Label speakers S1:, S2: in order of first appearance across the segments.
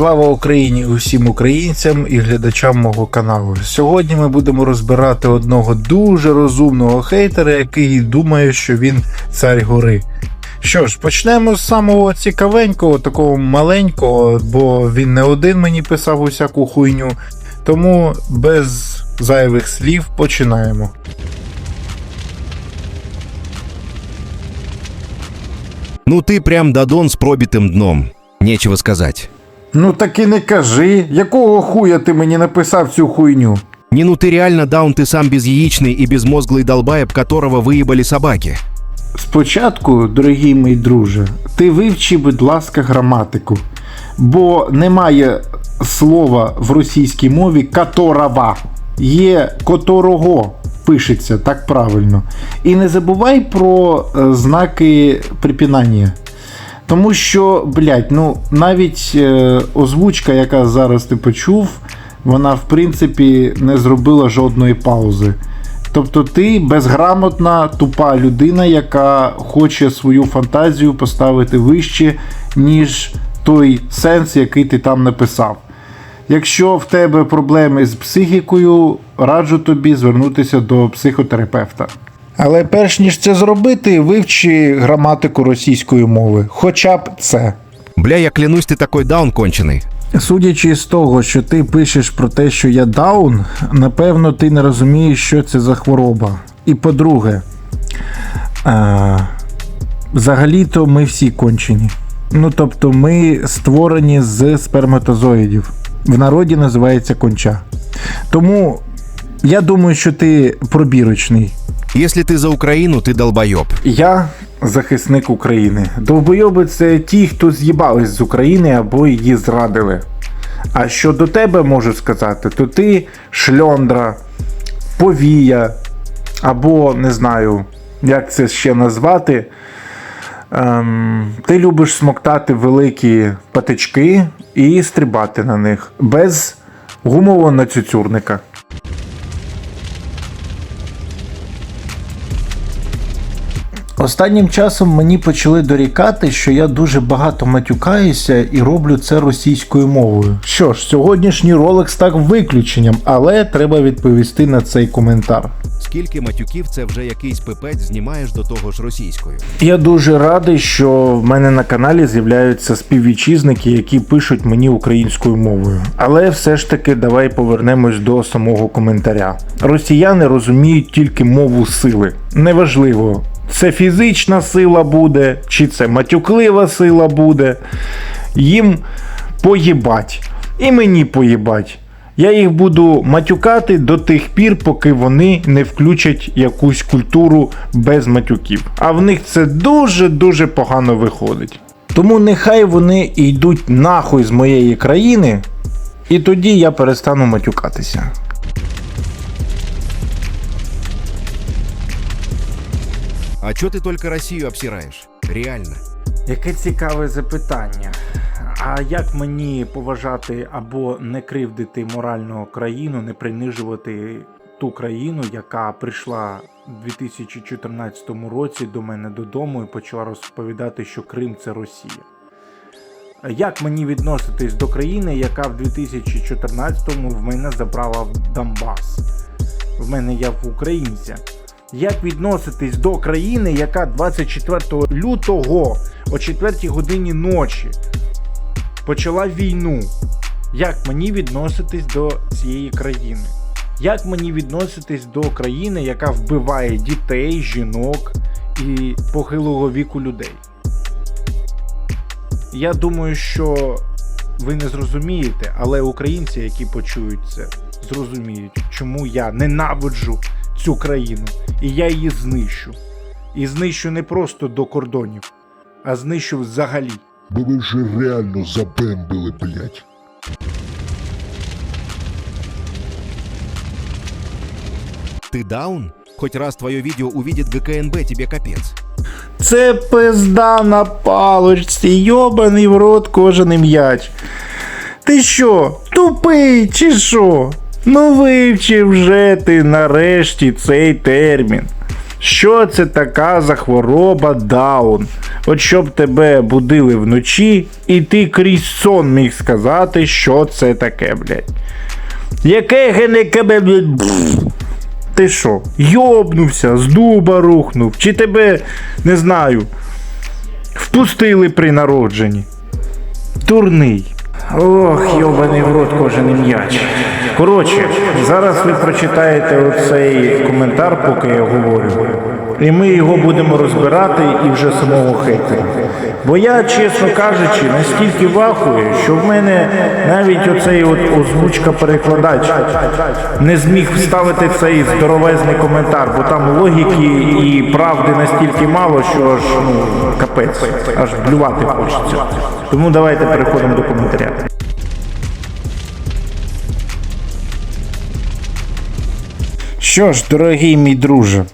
S1: Слава Україні усім українцям і глядачам мого каналу. Сьогодні ми будемо розбирати одного дуже розумного хейтера, який думає, що він цар гори. Що ж, почнемо з самого цікавенького, такого маленького, бо він не один мені писав усяку хуйню. Тому без зайвих слів починаємо.
S2: Ну ты прям Дадон с пробитым дном. Нечего сказать.
S1: Ну так і не кажи, якого хуя ти мені написав цю хуйню?
S2: Не ну ты реально даун ты сам безяичный и безмозглый долбаеб, которого выебали собаки.
S1: Спочатку, дорогий мій друже, ти вивчи, будь ласка, граматику, бо немає слова в російській мові «которого». Є которого пишеться так правильно. І не забувай про е, знаки припінання. Тому що, блядь, ну навіть е, озвучка, яка зараз ти почув, вона в принципі не зробила жодної паузи. Тобто ти безграмотна, тупа людина, яка хоче свою фантазію поставити вище, ніж той сенс, який ти там написав. Якщо в тебе проблеми з психікою, раджу тобі звернутися до психотерапевта. Але перш ніж це зробити, вивчи граматику російської мови, хоча б це.
S2: Бля, я клянусь, ты такой даун конченый.
S1: Судячи з того, що ти пишеш про те, що я даун, напевно, ти не розумієш, що це за хвороба. І по-друге, а, взагалі-то ми всі кончені. Ну тобто, ми створені з сперматозоїдів. В народі називається конча. Тому я думаю, що ти пробірочний.
S2: Если ты за Украину, ты долбоеб.
S1: Я захисник України. Довбойоби це ті, хто з'їбались з України або її зрадили. А що до тебе можу сказати, то ти шльондра, повія, або не знаю, як це ще назвати. Ем, ти любиш смоктати великі патички і стрибати на них без гумового нацюцюрника. Останнім часом мені почали дорікати, що я дуже багато матюкаюся і роблю це російською мовою. Що ж, сьогоднішній ролик став виключенням, але треба відповісти на цей коментар.
S2: Скільки матюків це вже якийсь пипець знімаєш до того ж російською.
S1: Я дуже радий, що в мене на каналі з'являються співвітчизники, які пишуть мені українською мовою. Але все ж таки давай повернемось до самого коментаря. Росіяни розуміють тільки мову сили. Неважливо, це фізична сила буде, чи це матюклива сила буде. Їм поїбать. І мені поїбать. Я їх буду матюкати до тих пір, поки вони не включать якусь культуру без матюків. А в них це дуже-дуже погано виходить. Тому нехай вони йдуть нахуй з моєї країни, і тоді я перестану матюкатися.
S2: А чё ты только Россию обсираешь? Реально.
S1: Яке цікаве запитання. А як мені поважати або не кривдити морально країну, не принижувати ту країну, яка прийшла у 2014 році до мене додому і почала розповідати, що Крим це Росія? Як мені відноситись до країни, яка в 2014-му в мене забрала Донбас? В мене я в українця. Як відноситись до країни, яка 24 лютого о 4 годині ночі почала війну? Як мені відноситись до цієї країни? Як мені відноситись до країни, яка вбиває дітей, жінок і похилого віку людей? Я думаю, що ви не зрозумієте, але українці, які почують це, зрозуміють, чому я ненавиджу цю країну, і я її знищу. І знищу не просто до кордонів, а знищу взагалі.
S3: Бо ви вже реально забембили, блять.
S2: Ты даун? Хоть раз твое видео увидит ГКНБ, тебе капец.
S1: Це пизда на палочці, йобаний в рот кожаний м'яч. Ти що, тупий чи що? Ну вивчи вже ти нарешті цей термін. Що це така за хвороба Даун? От щоб тебе будили вночі, і ти крізь сон міг сказати, що це таке, блядь. Яке генекебе. Ти що, йобнувся, з дуба рухнув, чи тебе, не знаю, впустили при народженні? Дурний. Ох, йобаний в рот кожен м'яч. Коротше, зараз ви прочитаєте оцей коментар, поки я говорю. І ми його будемо розбирати і вже самого хейтера. Бо я, чесно кажучи, настільки вахую, що в мене навіть оцей от озвучка-перекладач не зміг вставити цей здоровезний коментар, бо там логіки і правди настільки мало, що аж ну, капець, аж блювати хочеться. Тому давайте переходимо до коментаря. Що ж, дорогий мій друже,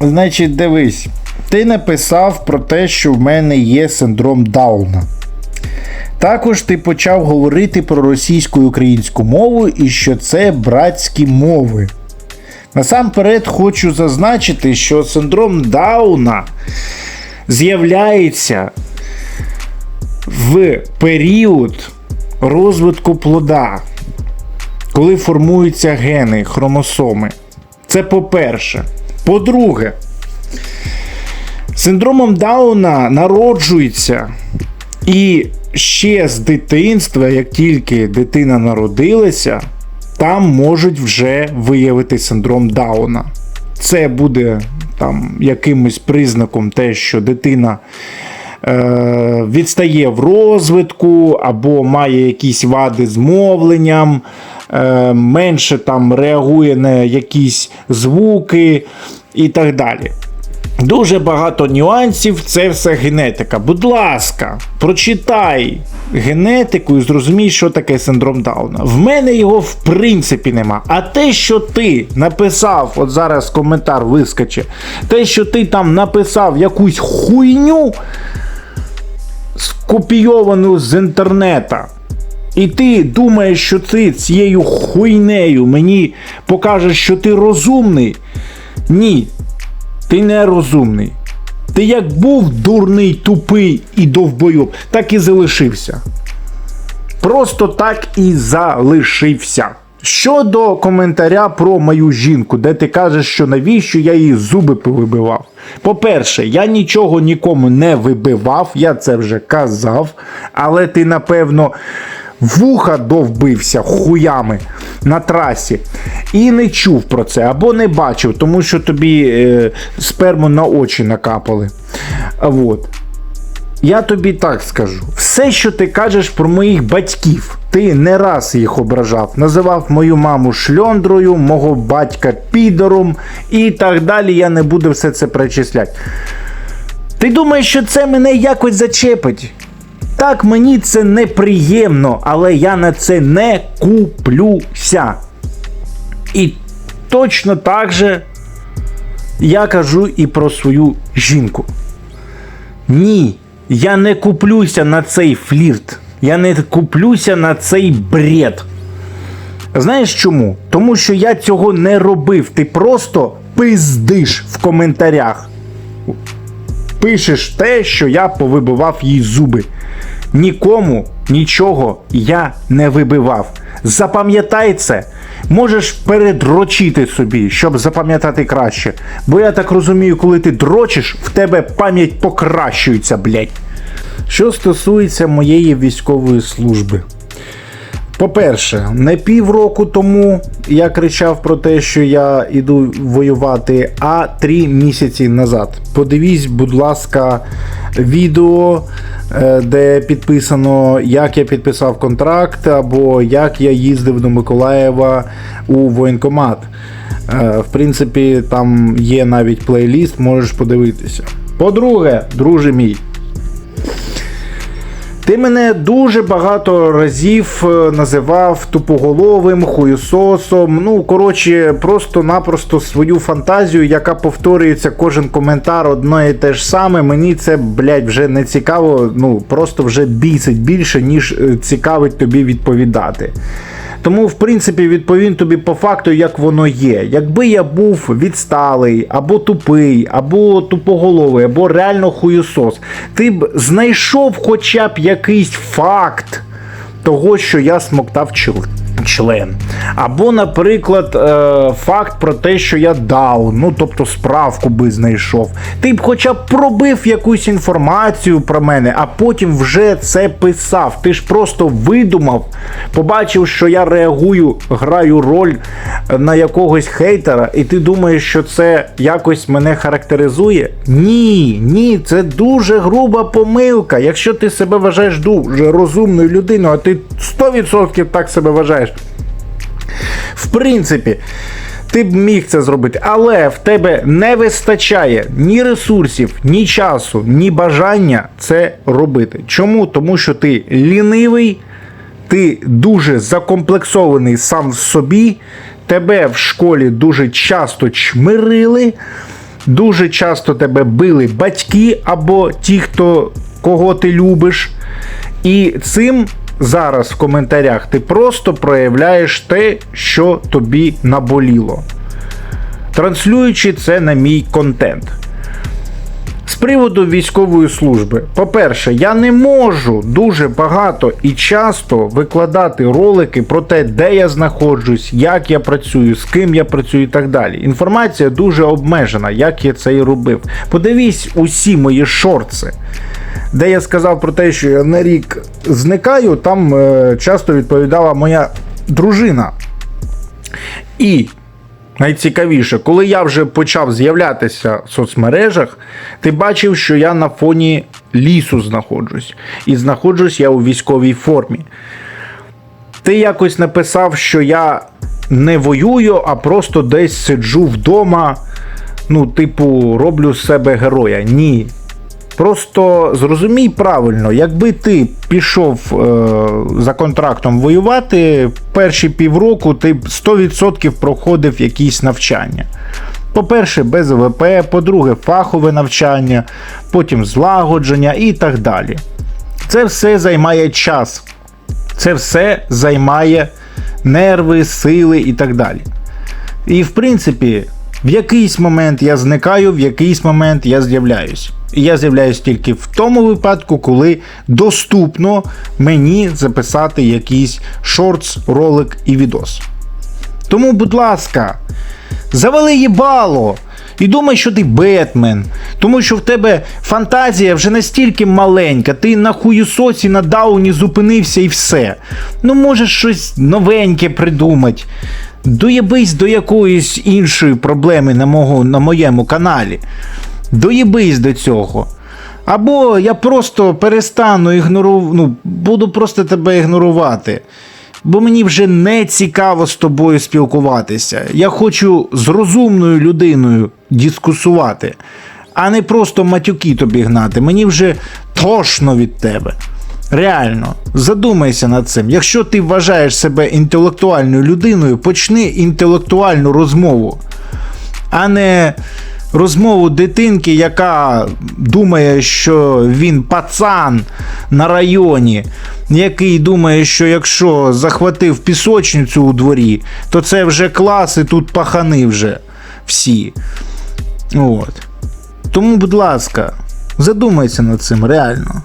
S1: значить, дивись, ти написав про те, що в мене є синдром Дауна. Також ти почав говорити про російську і українську мову і що це братські мови. Насамперед хочу зазначити, що синдром Дауна з'являється в період розвитку плода, коли формуються гени, хромосоми. Це по-перше. По-друге, синдромом Дауна народжується і ще з дитинства, як тільки дитина народилася, там можуть вже виявити синдром Дауна. Це буде там якимось признаком те, що дитина е, відстає в розвитку або має якісь вади з мовленням, е, менше там реагує на якісь звуки і так далі. Дуже багато нюансів, це все генетика. Будь ласка, прочитай генетику і зрозумій, що таке синдром Дауна. В мене його в принципі нема. А те, що ти написав, от зараз коментар вискоче, те, що ти там написав якусь хуйню, скопійовану з інтернета. І ти думаєш, що ти цією хуйнею мені покажеш, що ти розумний? Ні, ти не розумний. Ти як був дурний, тупий і довбойоб, так і залишився. Просто так і залишився. Щодо коментаря про мою жінку, де ти кажеш, що навіщо я її зуби повибивав. По-перше, я нічого нікому не вибивав, я це вже казав, але ти, напевно, вуха довбився хуями на трасі і не чув про це або не бачив, тому що тобі е, сперму на очі накапали. А Вот. Я тобі так скажу: все, що ти кажеш про моїх батьків, ти не раз їх ображав, називав мою маму шльондрою, мого батька підором і так далі. Я не буду все це перечисляти. Ти думаєш, що це мене якось зачепить? Так, мені це неприємно, але я на це не куплюся. І точно так же я кажу і про свою жінку. Ні, я не куплюся на цей флірт. Я не куплюся на цей бред. Знаєш чому? Тому що я цього не робив. Ти просто пиздиш в коментарях. Пишеш те, що я повибивав їй зуби. Нікому нічого я не вибивав. Запам'ятай це. Можеш передрочити собі, щоб запам'ятати краще. Бо я так розумію, коли ти дрочиш, в тебе пам'ять покращується, блядь. Що стосується моєї військової служби. По-перше, не півроку тому я кричав про те, що я іду воювати, а три місяці назад. Подивись, будь ласка, відео, е, де підписано, як я підписав контракт, або як я їздив до Миколаєва у воєнкомат. Е, В принципі, там є навіть плейліст, можеш подивитися. По-друге, друже мій. Ти мене дуже багато разів е, називав тупоголовим, хуюсосом. Ну, коротше, просто-напросто свою фантазію, яка повторюється кожен коментар одно і те ж саме. Мені це, блядь, вже не цікаво. Ну, просто вже бісить більше, ніж е, цікавить тобі відповідати. Тому, в принципі, відповім тобі по факту, як воно є. Якби я був відсталий, або тупий, або тупоголовий, або реально хуєсос, ти б знайшов хоча б якийсь факт того, що я смоктав чл- член. Або, наприклад, е, факт про те, що я дав, ну тобто справку би знайшов. Ти б хоча б пробив якусь інформацію про мене, а потім вже це писав. Ти ж просто видумав, побачив, що я реагую, граю роль на якогось хейтера, і ти думаєш, що це якось мене характеризує? Ні, ні, це дуже груба помилка. Якщо ти себе вважаєш дуже розумною людиною, а ти 100% так себе вважаєш. В принципі, ти б міг це зробити, але в тебе не вистачає ні ресурсів, ні часу, ні бажання це робити. Чому? Тому що ти лінивий, ти дуже закомплексований сам в собі, тебе в школі дуже часто чмирили, дуже часто тебе били батьки або ті, хто кого ти любиш. І цим зараз в коментарях ти просто проявляєш те, що тобі наболіло. Транслюючи це на мій контент. З приводу військової служби, по-перше, я не можу дуже багато і часто викладати ролики про те, де я знаходжусь, як я працюю, з ким я працюю і так далі. Інформація дуже обмежена, як я це і робив. Подивись усі мої шорти, де я сказав про те, що я на рік зникаю, там е, часто відповідала моя дружина. І найцікавіше, коли я вже почав з'являтися в соцмережах, ти бачив, що я на фоні лісу знаходжусь. І знаходжусь я у військовій формі. Ти якось написав, що я не воюю, а просто десь сиджу вдома. Ну, типу, роблю з себе героя. Ні. Просто зрозумій правильно, якби ти пішов е, за контрактом воювати, перші півроку ти 100% проходив якісь навчання. По-перше, без ВП, по-друге, фахове навчання, потім злагодження і так далі. Це все займає час. Це все займає нерви, сили і так далі. І в принципі, в якийсь момент я зникаю, в якийсь момент я з'являюсь. Я з'являюсь тільки в тому випадку, коли доступно мені записати якийсь шортс, ролик і відос. Тому, будь ласка, завали їбало і думай, що ти Бетмен. Тому що в тебе фантазія вже настільки маленька, ти на хуюсоці на дауні зупинився і все. Ну, можеш щось новеньке придумати. Доєбись до якоїсь іншої проблеми на, мого, на моєму каналі. Доєбись до цього. Або я просто перестану ігнорувати, ну, буду просто тебе ігнорувати. Бо мені вже не цікаво з тобою спілкуватися. Я хочу з розумною людиною дискусувати, а не просто матюки тобі гнати. Мені вже тошно від тебе. Реально, задумайся над цим. Якщо ти вважаєш себе інтелектуальною людиною, почни інтелектуальну розмову, а не розмову дитинки, яка думає, що він пацан на районі, який думає, що якщо захватив пісочницю у дворі, то це вже клас і тут пахани вже всі. От. Тому, будь ласка, задумайся над цим реально.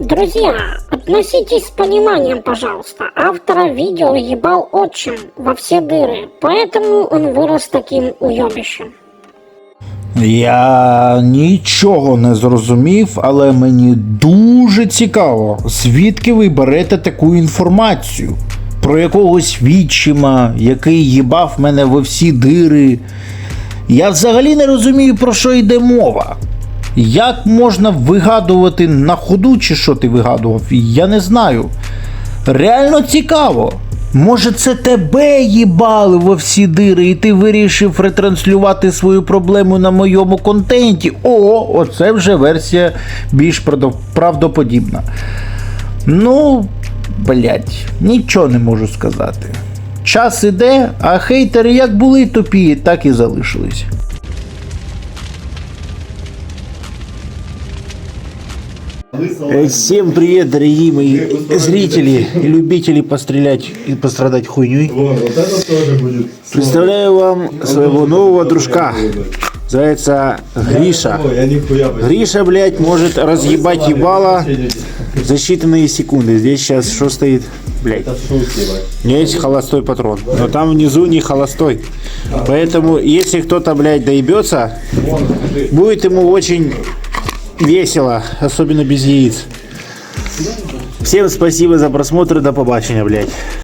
S4: Друзья, относитесь с пониманием, пожалуйста. Автора видео ебал отчим во все дыры, поэтому он вырос таким уебищем.
S1: Я нічого не зрозумів, але мені дуже цікаво, звідки ви берете таку інформацію про якогось відчима, який їбав мене во всі дири. Я взагалі не розумію, про що йде мова. Як можна вигадувати на ходу, чи що ти вигадував? Я не знаю. Реально цікаво. Може, це тебе їбали во всі дири, і ти вирішив ретранслювати свою проблему на моєму контенті. О, оце вже версія більш правдоподібна. Ну, блять, нічого не можу сказати. Час іде, а хейтери як були тупі, так і залишились. Всем привет, дорогие мои зрители и любители пострелять и пострадать хуйней. Представляю вам своего нового дружка. Называется Гриша. Гриша, блядь, может разъебать ебало за считанные секунды. Здесь сейчас что стоит? Блядь. У есть холостой патрон. Но там внизу не холостой. Поэтому, если кто-то, блядь, доебется, будет ему очень весело. Особенно без яиц. Всем спасибо за просмотр. До побачення, блядь.